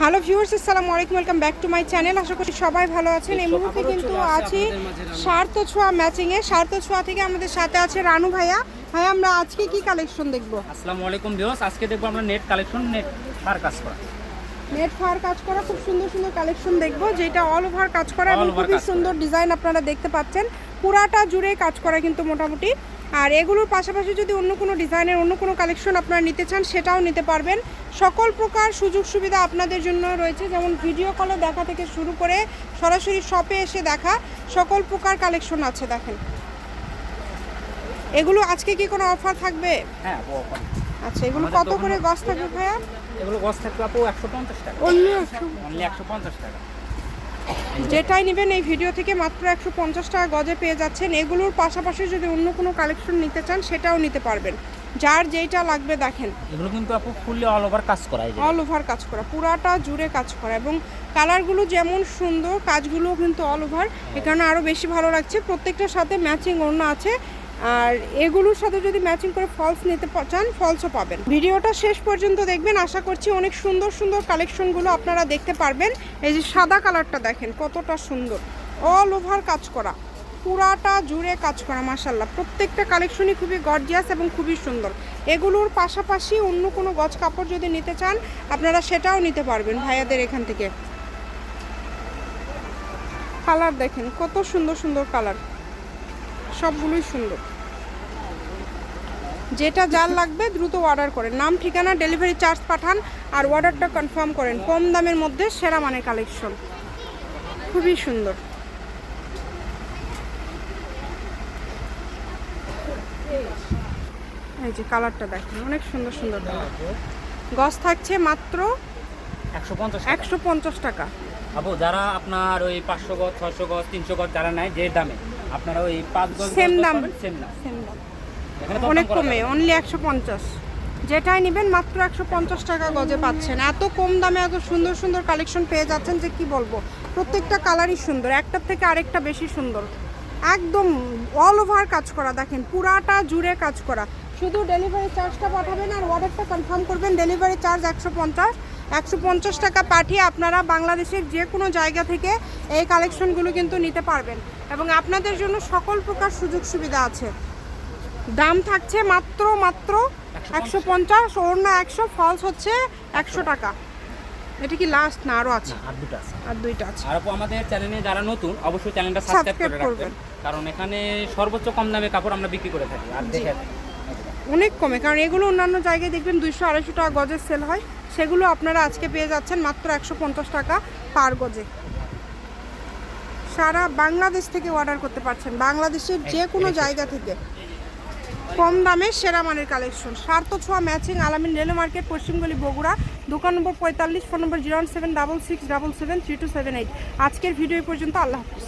Hello viewers আসসালামু আলাইকুম welcome back to my channel. আশা করি সবাই ভালো আছেন। এই মুহূর্তে কিন্তু আছি স্বার্থ ছোঁয়া ম্যাচিং এ। স্বার্থ ছোঁয়া থেকে আমাদের সাথে আছে রানু ভাইয়া। ভাইয়া আমরা আজকে কি কালেকশন দেখব? আসসালামু আলাইকুম ভিউয়ার্স আজকে দেখব আমরা নেট কালেকশন নেট আর কাজ করা। নেট ফার কাজ করা খুব সুন্দর সুন্দর কালেকশন দেখব যেটা অল ওভার কাজ করা এবং খুবই সুন্দর ডিজাইন আপনারা দেখতে পাচ্ছেন। পুরাটা জুড়ে কাজ করা কিন্তু মোটামুটি। আর এগুলোর পাশাপাশি যদি অন্য কোনো ডিজাইনের অন্য কোনো কালেকশন আপনারা নিতে চান সেটাও নিতে পারবেন। সকল প্রকার সুযোগ সুবিধা আপনাদের জন্য রয়েছে। যেমন ভিডিও কলে দেখা থেকে শুরু করে সরাসরি শপে এসে দেখা সকল প্রকার কালেকশন আছে দেখেন। এগুলো আজকে কি কোনো অফার থাকবে? হ্যাঁ আচ্ছা এগুলো কত করে গছ থাকবে ভাইয়া? এগুলো গছ থাকবে আপু একশো পঞ্চাশ টাকা। অনলি একশো পঞ্চাশ টাকা। যেটাই নেবেন এই ভিডিও থেকে মাত্র একশো পঞ্চাশ টাকা গজে পেয়ে যাচ্ছেন। এগুলোর পাশাপাশি যদি অন্য কোনো কালেকশন নিতে চান সেটাও নিতে পারবেন। যার যেইটা লাগবে দেখেন। এগুলো কিন্তু আপু ফুললি অল ওভার কাজ করা অল ওভার কাজ করা পুরাটা জুড়ে কাজ করা এবং কালারগুলো যেমন সুন্দর কাজগুলো কিন্তু অল ওভার এখানে আরও বেশি ভালো লাগছে প্রত্যেকটার সাথে ম্যাচিং অন্য আছে। আর এগুলোর সাথে যদি ম্যাচিং করে ফলস নিতে চান ফলসও পাবেন। ভিডিওটা শেষ পর্যন্ত দেখবেন। আশা করছি অনেক সুন্দর সুন্দর কালেকশনগুলো আপনারা দেখতে পারবেন। এই যে সাদা কালারটা দেখেন, কতটা সুন্দর। অল ওভার কাজ করা। পুরাটা জুড়ে কাজ করা মাসাল্লাহ প্রত্যেকটা কালেকশনই খুবই গর্জিয়াস এবং খুবই সুন্দর। এগুলোর পাশাপাশি অন্য কোনো গজ কাপড় যদি নিতে চান, আপনারা সেটাও নিতে পারবেন ভাইয়াদের এখান থেকে। কালার দেখেন, কত সুন্দর সুন্দর কালার সবগুলোই সুন্দর। যেটা যার লাগবে দ্রুত অর্ডার করেন। নাম ঠিকানা ডেলিভারি চার্জ পাঠান আর অর্ডারটা কনফার্ম করেন। কম দামের মধ্যে সেরা মানের কালেকশন খুবই সুন্দর। এই যে কালারটা দেখেন অনেক সুন্দর সুন্দর কালার গছ থাকছে মাত্র একশো পঞ্চাশ টাকা। আপু যারা আপনার ওই পাঁচশো গজ ছশো গজ তিনশো গজ যারা নেয় যে দামে। আপনারা ওই পাঁচ গজ দাম। সেম দাম। Same দাম। অনেক কমে অনলি একশো পঞ্চাশ। যেটাই নেবেন মাত্র একশো পঞ্চাশ টাকা গজে পাচ্ছেন। এত কম দামে এত সুন্দর সুন্দর কালেকশন পেয়ে যাচ্ছেন যে কি বলব? প্রত্যেকটা কালারই সুন্দর একটার থেকে আরেকটা বেশি সুন্দর। একদম অল ওভার কাজ করা দেখেন পুরাটা জুড়ে কাজ করা। শুধু ডেলিভারি চার্জটা পাঠাবেন আর অর্ডারটা কনফার্ম করবেন ডেলিভারি চার্জ একশো পঞ্চাশ। একশো পঞ্চাশ টাকা পাঠিয়ে আপনারা বাংলাদেশের যে কোনো জায়গা থেকে এই কালেকশনগুলো কিন্তু নিতে পারবেন। এবং আপনাদের জন্য সকল প্রকার সুযোগ সুবিধা আছে। দাম থাকছে মাত্র মাত্র একশো পঞ্চাশ ওড়না একশো ফলস হচ্ছে একশো টাকা। এটা কি লাস্ট না আরও আছে? আর দুটো আছে। আর দুইটা আছে। আর আমাদের চ্যানেলে যারা নতুন অবশ্যই চ্যানেলটা সাবস্ক্রাইব করে রাখবেন। করবেন। কারণ এখানে সর্বোচ্চ কম দামে কাপড় আমরা বিক্রি করে থাকি। আর দেখে অনেক কমে কারণ এগুলো অন্যান্য জায়গায় দেখবেন দুইশো আড়াইশো টাকা গজের সেল হয়। সেগুলো আপনারা আজকে পেয়ে যাচ্ছেন মাত্র একশো পঞ্চাশ টাকা পার গজে। সারা বাংলাদেশ থেকে অর্ডার করতে পারছেন। বাংলাদেশের যে কোনো জায়গা থেকে। কম দামে সেরা মানের কালেকশন স্বার্থ ছোঁয়া ম্যাচিং আলামিন রেল মার্কেট পশ্চিমগলি বগুড়া। দোকান নম্বর পঁয়তাল্লিশ phone number zero seven double six double seven three two seven eight. আজকের ভিডিও পর্যন্ত। আল্লাহ হাফিজ।